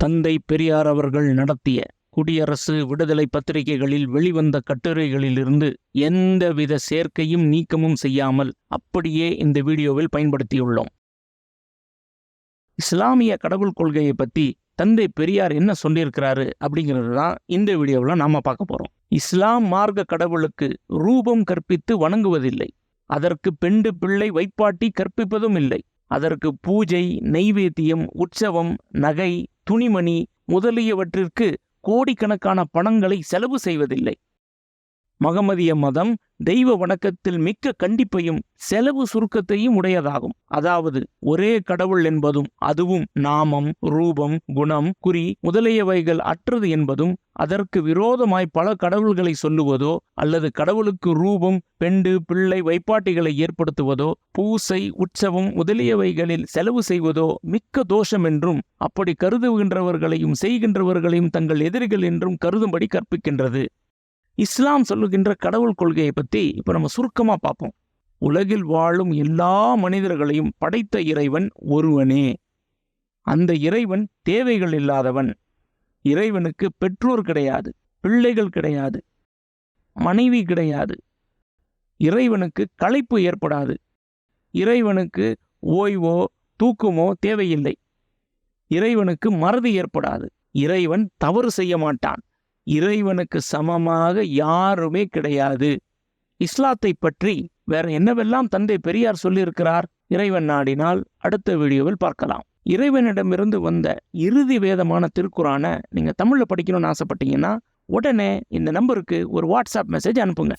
தந்தை பெரியார் அவர்கள் நடத்திய குடியரசு விடுதலை பத்திரிகைகளில் வெளிவந்த கட்டுரைகளிலிருந்து எந்தவித சேர்க்கையும் நீக்கமும் செய்யாமல் அப்படியே இந்த வீடியோவில் பயன்படுத்தியுள்ளோம். இஸ்லாமிய கடவுள் கொள்கையை பத்தி தந்தை பெரியார் என்ன சொல்லியிருக்கிறாரு அப்படிங்கிறது தான் இந்த வீடியோவில் நாம பார்க்க போறோம். இஸ்லாம் மார்க்க கடவுளுக்கு ரூபம் கற்பித்து வணங்குவதில்லை. அதற்கு பெண்டு பிள்ளை வைப்பாட்டி கற்பிப்பதும் இல்லை. அதற்கு பூஜை நெய்வேத்தியம் உற்சவம் நகை துணிமணி முதலியவற்றிற்கு கோடிக்கணக்கான பணங்களை செலவு செய்வதில்லை. மகமதிய மதம் தெய்வ வணக்கத்தில் மிக்க கண்டிப்பையும் செலவு சுருக்கத்தையும் உடையதாகும். அதாவது ஒரே கடவுள் என்பதும் அதுவும் நாமம் ரூபம் குணம் குறி முதலியவைகள் அற்றது என்பதும் அதற்கு விரோதமாய் பல கடவுள்களை சொல்லுவதோ அல்லது கடவுளுக்கு ரூபம் பெண்டு பிள்ளை வைப்பாட்டிகளை ஏற்படுத்துவதோ பூசை உற்சவம் முதலியவைகளில் செலவு செய்வதோ மிக்க தோஷம் என்றும் அப்படி கருதுகின்றவர்களையும் செய்கின்றவர்களையும் தங்கள் எதிரிகள் என்றும் கருதும்படி கற்பிக்கின்றது. இஸ்லாம் சொல்லுகின்ற கடவுள் கொள்கையை பற்றி இப்போ நம்ம சுருக்கமாக பார்ப்போம். உலகில் வாழும் எல்லா மனிதர்களையும் படைத்த இறைவன் ஒருவனே. அந்த இறைவன் தேவைகள் இல்லாதவன். இறைவனுக்கு பெற்றோர் கிடையாது பிள்ளைகள் கிடையாது மனைவி கிடையாது. இறைவனுக்கு களைப்பு ஏற்படாது. இறைவனுக்கு ஓய்வோ தூக்கமோ தேவையில்லை. இறைவனுக்கு மறதி ஏற்படாது. இறைவன் தவறு செய்ய மாட்டான். இறைவனுக்கு சமமாக யாருமே கிடையாது. இஸ்லாத்தை பற்றி வேற என்னவெல்லாம் தந்தை பெரியார் சொல்லியிருக்கிறார்? இறைவன் நாடினால் அடுத்த வீடியோவில் பார்க்கலாம். இறைவனிடமிருந்து வந்த இறுதி வேதமான திருக்குறானை நீங்க தமிழ்ல படிக்கணும்னு ஆசைப்பட்டீங்கன்னா உடனே இந்த நம்பருக்கு ஒரு வாட்ஸ்அப் மெசேஜ் அனுப்புங்க.